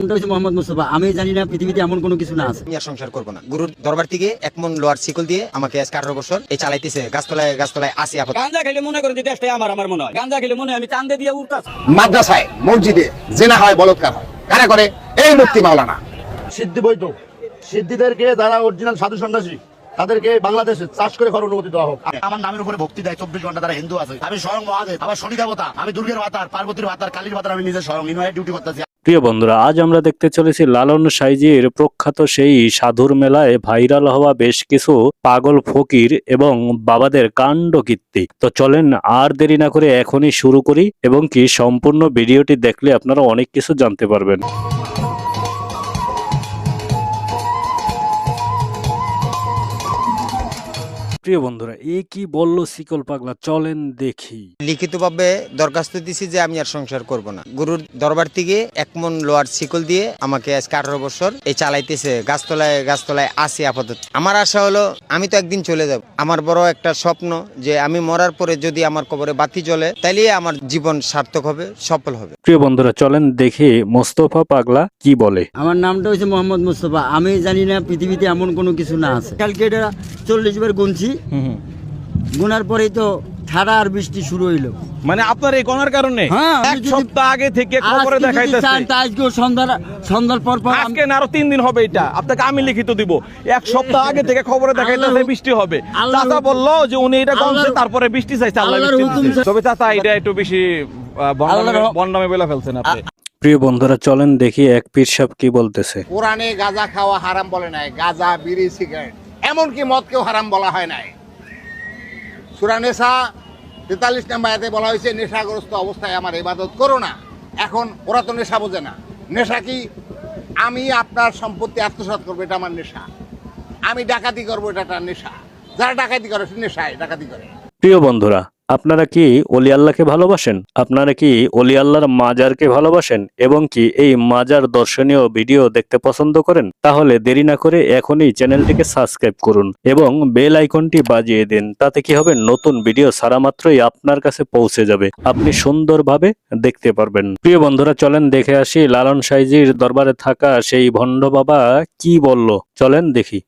নামটা মোহাম্মদ মুস্তফা? আমি জানি না পৃথিবীতে এমন কোনো কিছু না আছে। আমি আর সংসার করব না। গুরুর দরবার থেকে এক মন লোয়ার শিকল দিয়ে আমাকে আজকে আঠারো বছর এই চালাইতেছে। গাছতলায় গাছতলায় আসি আপাতত। গাঞ্জা খেলে মনে করেন যে দেশটাই আমার আমার মনে হয়। গাঞ্জা খেলে মনে হয় আমি চান্দে দিয়ে উঠতাম মাদ্রাসায় মসজিদে জেনা হয় বলৎকার হয়। কারা করে? এই মুক্তি মাওলানা। সিদ্ধি বৈধ সিদ্ধিদেরকে যারা অরিজিনাল সাধু সন্ন্যাসী তাদেরকে বাংলাদেশে চাষ করে খাওয়ার অনুমতি দেওয়া হোক। আমার নামের উপরে ভক্তি দেয় চব্বিশ ঘণ্টা তারা হিন্দু আছে। আমি স্বয়ং মহাদেব আমার শনি দেবতা আমি দুর্গের ভাতার পার্বতীর ভাতার কালীর ভাতার আমি নিজে স্বয়ং ইনভাইট ডিউটি করতেছি। প্রিয় বন্ধুরা, আজ আমরা দেখতে চলেছি লালন সাইজির প্রখ্যাত সেই সাধুর মেলায় ভাইরাল হওয়া বেশ কিছু পাগল ফকির এবং বাবাদের কাণ্ড কীর্তি। তো চলেন আর দেরি না করে এখনই শুরু করি এবং কি সম্পূর্ণ ভিডিওটি দেখলে আপনারা অনেক কিছু জানতে পারবেন। প্রিয় বন্ধুরা এ কি বলল শিকল পাগলা? চলেন দেখি। লিখিত ভাবে দরখাস্ত দিছি যে আমি আর সংসার করব না। গুরুর দরবার থেকে এক মন লোয়ার শিকল দিয়ে আমাকে আজকে আঠারো বছর এই চালাইতেছে। গাছতলায় গাছতলায় আসি আপাতত। আমার আশা হলো আমি তো একদিন চলে যাব। আমার বড় একটা স্বপ্ন যে আমি মরার পরে যদি আমার কবরে বাতি জ্বলে তাইলে আমার জীবন সার্থক হবে সফল হবে। প্রিয় বন্ধুরা চলেন দেখে মোস্তফা পাগলা কি বলে। আমার নামটা হচ্ছে মোহাম্মদ মুস্তফা। আমি জানি না পৃথিবীতে এমন কোনো কিছু না আছে। কালকে এটা চল্লিশ বার গুনছি গুনার পরেই তো ঠাড়া আর বৃষ্টি শুরু হইল। মানে আপনার এই গণার কারণে? হ্যাঁ, এক সপ্তাহ আগে থেকে খবরে দেখাইতেছে। তা সন্ধ্যার সন্ধ্যার পর পর আজকে আরও তিন দিন হবে এটা। আপনাকে আমি লিখিত দিব। এক সপ্তাহ আগে থেকে খবরে দেখাইতেছে বৃষ্টি হবে। আল্লাহর চাচা বলল যে উনি এটা তারপরে বৃষ্টি চাইছে আল্লাহ আল্লাহর হুকুম তবে চাচা এটা একটু বেশি বন্ডামে বলে ফেলছেন আপনি। প্রিয় বন্ধুরা চলেন দেখি এক পীর সাহেব কি বলতেছে। কোরআনে গাঁজা খাওয়া হারাম বলে নাই। গাঁজা বিড়ি সিগারেট। এমনকি মদকেও হারাম বলা হয় নাই। সুরা নেশা তেতাল্লিশ নাম্বার এতে বলা হয়েছে, নেশাগ্রস্ত অবস্থায় আমার ইবাদত করো না। এখন ওরা তো নেশা বোঝে না। নেশা কি? আমি আপনার সম্পত্তি আত্মসাত করব, এটা আমার নেশা। আমি ডাকাতি করব, এটা একটা নেশা। যারা ডাকাতি করে সে নেশায় ডাকাতি করে। প্রিয় বন্ধুরা আপনারা কি অলি আল্লাহকে ভালোবাসেন? আপনারা কি অলি আল্লাহর মাজারকে ভালোবাসেন এবং কি এই মাজার দর্শনীয় ভিডিও দেখতে পছন্দ করেন? তাহলে দেরি না করে এখনই চ্যানেলটিকে সাবস্ক্রাইব করুন এবং বেল আইকনটি বাজিয়ে দিন, তাতে কি হবে? নতুন ভিডিও সারা মাত্রই আপনার কাছে পৌঁছে যাবে। আপনি সুন্দরভাবে দেখতে পারবেন। প্রিয় বন্ধুরা, চলেন দেখে আসি লালন সাইজির দরবারে থাকা সেই ভণ্ড বাবা কি বলল। চলেন দেখি।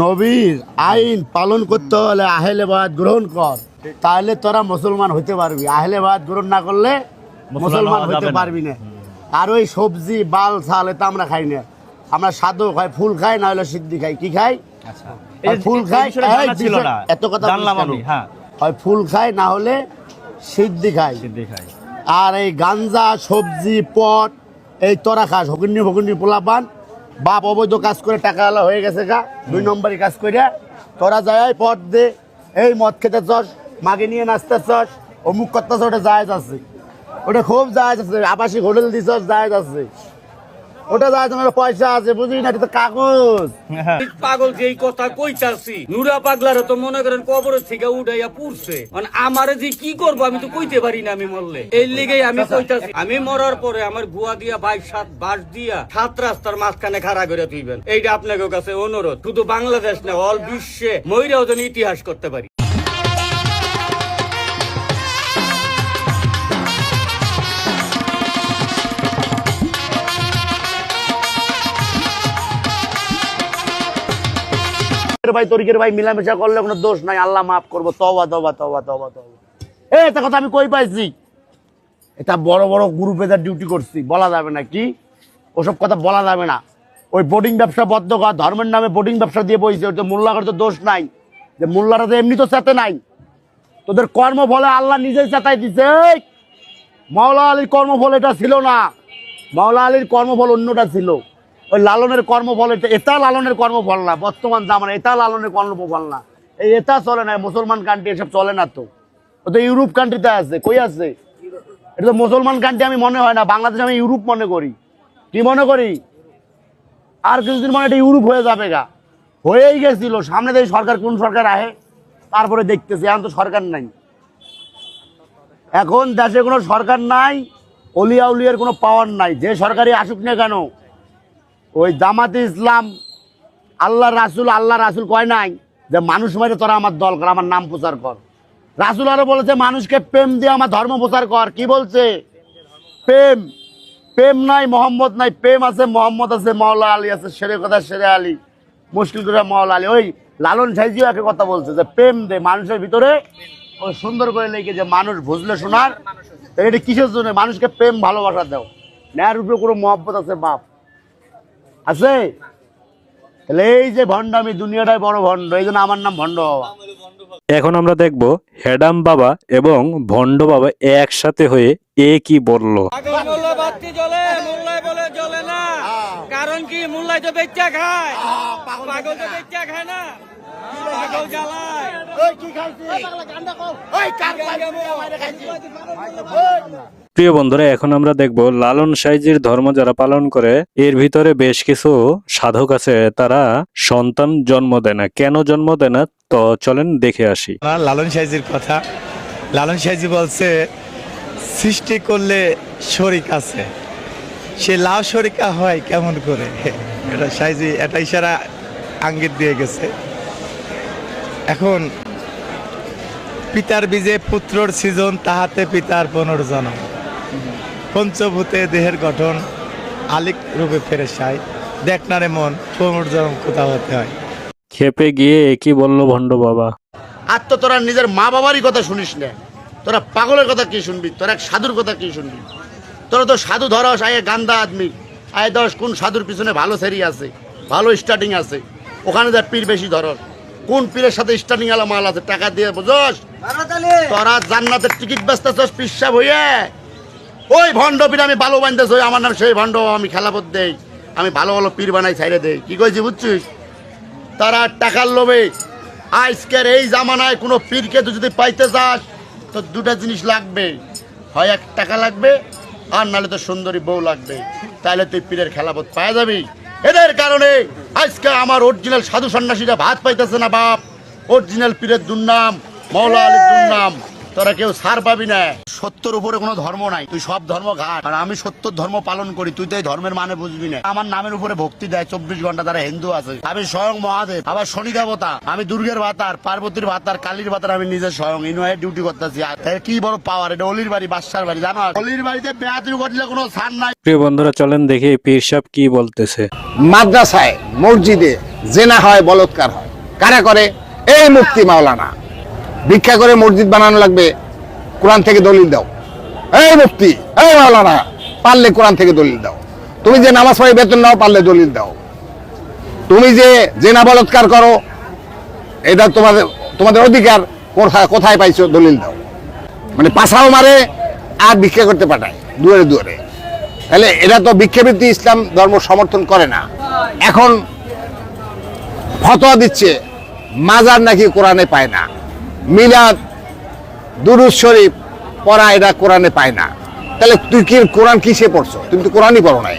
নবীর আইন পালন করতে হলে আহলে বাদ গ্রহণ কর। তাহলে তোরা মুসলমান হইতে পারবি। আহলে ভাত গ্রহণ না করলে মুসলমান হইতে পারবি না। আর ওই সবজি বাল ছাল এটা আমরা খাই না। আমরা সাদু খাই ফুল খাই না হলে সিদ্ধি খাই। কি খাই? হয় ফুল খাই এত কথা হ্যাঁ। হয় ফুল খাই না হলে সিদ্ধি খাই। আর এই গাঞ্জা সবজি পট এই তোরা খাস। হকিন্নি ফকিন্নি পোলা পান বাপ অবৈধ কাজ করে টাকা আলা হয়ে গেছে গা। দুই নম্বরই কাজ করে তোরা যায় পট দে এই মদ খেতে চস। মাগে নিয়ে নাচতে চস অমুক করতে ওটা জায়জ আছে। ওটা খুব জায়জ আছে আবাসিক হোটেল দিছস জায়জ আছে। ওটা জায়জ আমার পয়সা আছে বুঝলি না এটা কাগজ। পাগল যেই কথা কইতাছি নুরা পাগলার তো মনে করেন কবরের থেকে উঠাইয়া পুড়ছে। মানে আমারে যে কি করব আমি তো কইতে পারি না আমি মরলে। এই আমি কইতাছি আমি মরার পরে আমার গুয়া দিয়া বাইশ সাত বাস দিয়া সাত রাস্তার মাঝখানে খাড়া করে তুইবেন এইটা আপনাদের কাছে অনুরোধ শুধু বাংলাদেশ না অল বিশ্বে ময়রাও যেন ইতিহাস করতে পারি। ভাই, তরিকের ভাই মিলামেশা করলে কোনো দোষ নাই। আল্লাহ মাফ করব। তবা তবা তবা তবা তবা এ এটা কথা আমি কই পাইছি? এটা বড় বড় গ্রুপে ডিউটি করছি। বলা যাবে না কি? ওসব কথা বলা যাবে না। ওই বোর্ডিং ব্যবসা বদ্ধ কর। ধর্মের নামে বোর্ডিং ব্যবসা দিয়ে বইছে। ওই তো মোল্লার তো দোষ নাই। যে মোল্লারা তো এমনি তো চেতে নাই। তোদের কর্ম ফলে আল্লাহ নিজেই চেতাই দিছে। মাওলা আলীর কর্মফল এটা ছিল না। মাওলা আলীর কর্মফল অন্যটা ছিল। ওই লালনের কর্মফল এটা লালনের কর্মফল না, বর্তমান জামানা এটা লালনের কর্মফল না। এই এটা চলে না মুসলমান কান্ট্রি এসব চলে না তো। ও তো ইউরোপ কান্ট্রিতে আছে, কই আছে? এটা তো মুসলমান কান্ট্রি আমি মনে হয় না, বাংলাদেশ আমি ইউরোপ মনে করি। কি মনে করি? আর কিছুদিন মানে এটা ইউরোপ হয়ে যাবে গা। হয়েই গেছিল, সামনে দেখি সরকার, কোন সরকার আহে, তারপরে দেখতেছি, এখন তো সরকার নাই। এখন দেশে কোনো সরকার নাই, অলিয়া উলিয়ার কোনো পাওয়ার নাই, যে সরকারই আসুক না কেন ওই জামাতে ইসলাম আল্লাহ রাসুল আল্লাহ রাসুল কয় নাই যে মানুষ মারে তোরা আমার দল কর আমার নাম প্রচার কর। রাসুল আরও বলেছে মানুষকে প্রেম দিয়ে আমার ধর্ম প্রচার কর। কি বলছে? প্রেম। প্রেম নাই মোহাম্মদ নাই প্রেম আছে মোহাম্মদ আছে মাওলা আলী আছে সেরে কথা সেরে আলী মুশকিল করে মাওলা আলী। ওই লালন সাইজিও একে কথা বলছে যে প্রেম দে মানুষের ভিতরে ওই সুন্দর করে লেগে যে মানুষ বুঝলে শোনার এটা কিসের জন্য? মানুষকে প্রেম ভালোবাসা দাও। ন্যায়ের উপরে কোনো মহব্বত আছে বাপ। আছে? তাহলে এই যে ভণ্ড আমি দুনিয়াটাই বড় ভণ্ড এই জন্য আমার নাম ভণ্ড বাবা। এখন আমরা দেখব হেডাম বাবা এবং ভণ্ড বাবা একসাথে হয়ে এ কি বলল। পাগল মূল্য বাতি জ্বলে মোল্লায় বলে জ্বলে না। কারণ কি? মোল্লাই তো বেচ্চা খায়। পাগল তো বেচ্চা খায় না। পাগল জ্বালায়। প্রিয় বন্ধুরা, এখন আমরা দেখব লালন সাইজির ধর্ম যারা পালন করে, এর ভিতরে বেশ কিছু সাধক আছে, তারা সন্তান জন্ম দেয় না। কেন জন্ম দেয় না? তো চলেন দেখে আসি। লালন সাইজির কথা। লালন সাইজি বলছে, সৃষ্টি করলে শরিক আছে। সে লাভ শরিকা হয় কেমন করে? এটা সাইজি, এটা ইশারা আঙ্গিত দিয়ে গেছে। এখন, পিতার বীজে পুত্রর সৃজন, তাহাতে পিতার পুনর্জন্ম। পঞ্চভূতে দেহের গঠন আলিক রূপে ফেরে সাই দেখ না রে মন পুনর্জন্ম কোথাও হতে হয়। খেপে গিয়ে এ কি বলল ভণ্ড বাবা। আর তো তোরা নিজের মা বাবারই কথা শুনিস না। তোরা পাগলের কথা কি শুনবি? তোরা এক সাধুর কথা কি শুনবি? তোরা তো সাধু ধরস আয়ে গান্দা আদমি। আয় দশ কোন সাধুর পিছনে ভালো সেরি আছে ভালো স্টার্টিং আছে। ওখানে যা পীর বেশি ধরস। কোন পীরের সাথে স্টার্টিং আলা মাল আছে? টাকা দিয়ে বুঝস? তোরা জান্নাতের টিকিট বেচতেছস পিসাব হইয়া। ওই ভণ্ড পীর আমি ভালো বানতেছ আমার নাম সেই ভণ্ড, আমি খেলাপত দেই, আমি ভালো ভালো পীর বানাই ছাইরে দেই। কি কইছি বুঝছিস? তারা টাকার লোভে আজকের এই জামানায় কোনো পীরকে তুই যদি পাইতে চাস তো দুটা জিনিস লাগবে। হয় এক টাকা লাগবে, আর নাহলে তো সুন্দরী বউ লাগবে। তাহলে তুই পীরের খেলাপথ পাওয়া যাবি। এদের কারণে আজকে আমার অরিজিনাল সাধু সন্ন্যাসীরা ভাত পাইতেছে না বাপ। অরিজিনাল পীরের দুর্নাম মৌলা আলীর দুর্নাম। তোরা কেউ সার পাবি না। সত্যর উপরে কোনো ধর্ম নাই। তুই সব ধর্ম ঘাট। আর আমি সত্যর ধর্ম পালন করি তুই তো এই ধর্মের মানে বুঝবি না। আমার নামের উপরে ভক্তি দেয় চব্বিশ ঘণ্টা তারা হিন্দু আছে। আমি স্বয়ং মহাদেব আবার শনি দেবতা। আমি দুর্গের ভাতার পার্বতীর ভাতার কালীর ভাতার আমি নিজে স্বয়ং। ইনওয়ে ডিউটি করতেছি। আর কি বড় পাওয়ার এটা অলির বাড়ি বাদশার বাড়ি জানো? অলির বাড়িতে বেয়াতির করলে কোনো সার নাই। প্রিয় বন্ধুরা চলেন দেখি পীর সাহেব কি বলতেছে। মাদ্রাসায় মসজিদে জেনা হয় বলৎকার হয়। কারা করে? এই মুক্তি মাওলানা। ভিক্ষা করে মসজিদ বানানো লাগবে, কোরআন থেকে দলিল দাও। এই মুক্তি এই মাওলানা, পারলে কোরআন থেকে দলিল দাও। তুমি যে নামাজ পড়ে বেতন নাও, পারলে দলিল দাও। তুমি যে জেনা বলৎকার করো, এটা তোমাদের তোমাদের অধিকার, কোথায় কোথায় পাইছো, দলিল দাও। মানে পাশাও মারে, আর ভিক্ষা করতে পাঠায়, দুয়ারে দুয়ারে। তাহলে এটা তো ভিক্ষাবৃত্তি ইসলাম ধর্ম সমর্থন করে না। এখন ফতোয়া দিচ্ছে, মাজার নাকি কোরআনে পায় না। মিলাদ দুরুজ শরীফ পড়া এটা কোরআনে পায় না। তাহলে তুই কি কোরআন কিসে পড়ছো? তুমি তো কোরআনই পড়ো নাই।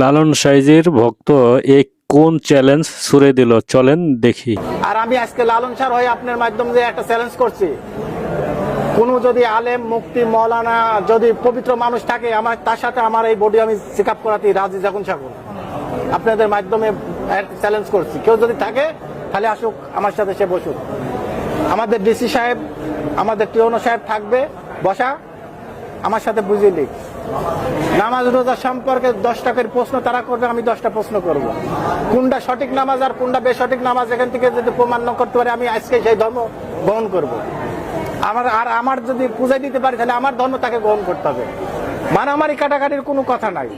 লালন সাইজির ভক্ত এ কোন চ্যালেঞ্জ ছুড়ে দিল? চলেন দেখি। আর আমি আজকে লালন সার হয়ে আপনার মাধ্যমে যে একটা চ্যালেঞ্জ করছি। কোনো যদি আলেম মুক্তি মৌলানা যদি পবিত্র মানুষ থাকে আমার তার সাথে আমার এই বডি আমি চেক আপ করাতে রাজি যখন থাকুন। আপনাদের মাধ্যমে চ্যালেঞ্জ করছি। কেউ যদি থাকে তাহলে আসুক আমার সাথে সে বসুক। আমাদের ডিসি সাহেব, আমাদের টিওনো সাহেব থাকবে। বসা, আমার সাথে বুঝিয়ে লিখ নামাজ রোজা সম্পর্কে দশটা করে প্রশ্ন তারা করবে, আমি দশটা প্রশ্ন করব। কোনটা সঠিক নামাজ আর কোনটা বেসঠিক নামাজ, এখান থেকে যদি প্রমাণ না করতে পারে, আমি আজকে সেই ধর্ম গ্রহণ করব। আমার, আর আমার যদি পূজা দিতে পারি, তাহলে আমার ধর্ম তাকে গ্রহণ করতে হবে। মারামারি, কাটাকাটির কোনো কথা নাই।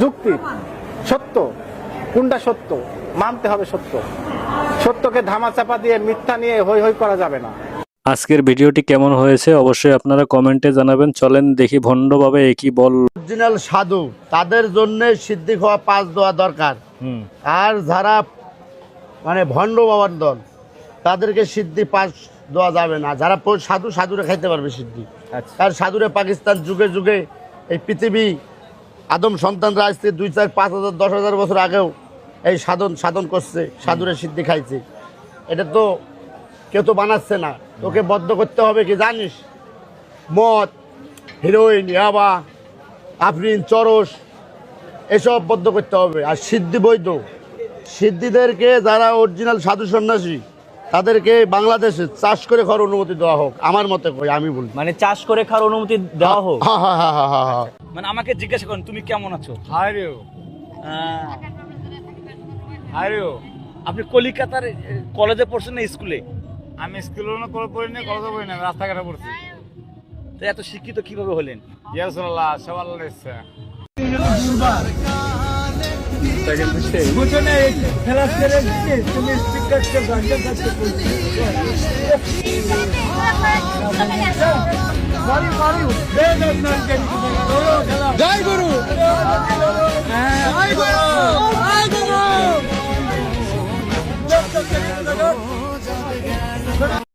যুক্তি, সত্য। কোনটা সত্য? মানতে হবে সত্য। সত্যকে ধামাচাপা দিয়ে মিথ্যা নিয়ে হই হই করা যাবে না। আজকের ভিডিওটি কেমন হয়েছে অবশ্যই আপনারা কমেন্টে জানাবেন। চলেন দেখি ভণ্ড একই বল। অরিজিনাল সাধু তাদের জন্য সিদ্ধি হওয়া পাঁচ দেওয়া দরকার। আর যারা মানে ভণ্ড বাবার দল তাদেরকে সিদ্ধি পাস দেওয়া যাবে না। যারা সাধু সাধুরে খাইতে পারবে সিদ্ধি আর সাধুরে পাকিস্তান যুগে যুগে এই পৃথিবী আদম সন্তানরা আসছে দুই চার পাঁচ হাজার দশ হাজার বছর আগেও এই সাধন সাধন করছে সাধুরে সিদ্ধি খাইছে। এটা তো কেউ তো বানাচ্ছে না। তোকে বদ্ধ করতে হবে কি জানিস? মদ হিরোইন ইয়াবা আফরিন চরস এসব বদ্ধ করতে হবে। আর সিদ্ধি বৈধ। সিদ্ধিদেরকে যারা অরিজিনাল সাধু সন্ন্যাসী তাদেরকে বাংলাদেশে চাষ করে খাওয়ার অনুমতি দেওয়া হোক। আমার মতে কই আমি বলি। মানে চাষ করে খাওয়ার অনুমতি দেওয়া হোক? হ্যাঁ হ্যাঁ হ্যাঁ হ্যাঁ হ্যাঁ হ্যাঁ মানে আমাকে জিজ্ঞাসা করেন তুমি কেমন আছো? আরে আপনি কলিকাতার কলেজে পড়ছেন না স্কুলে আমি স্কুলে না কলেজ পড়ি না কলেজে পড়ি না রাস্তাঘাটে পড়ছি তো এত শিক্ষিত কীভাবে হলেন ইয়াসুল্লাহ সব আল্লাহ ইচ্ছা জয় গুরু জয় গুরু Lord.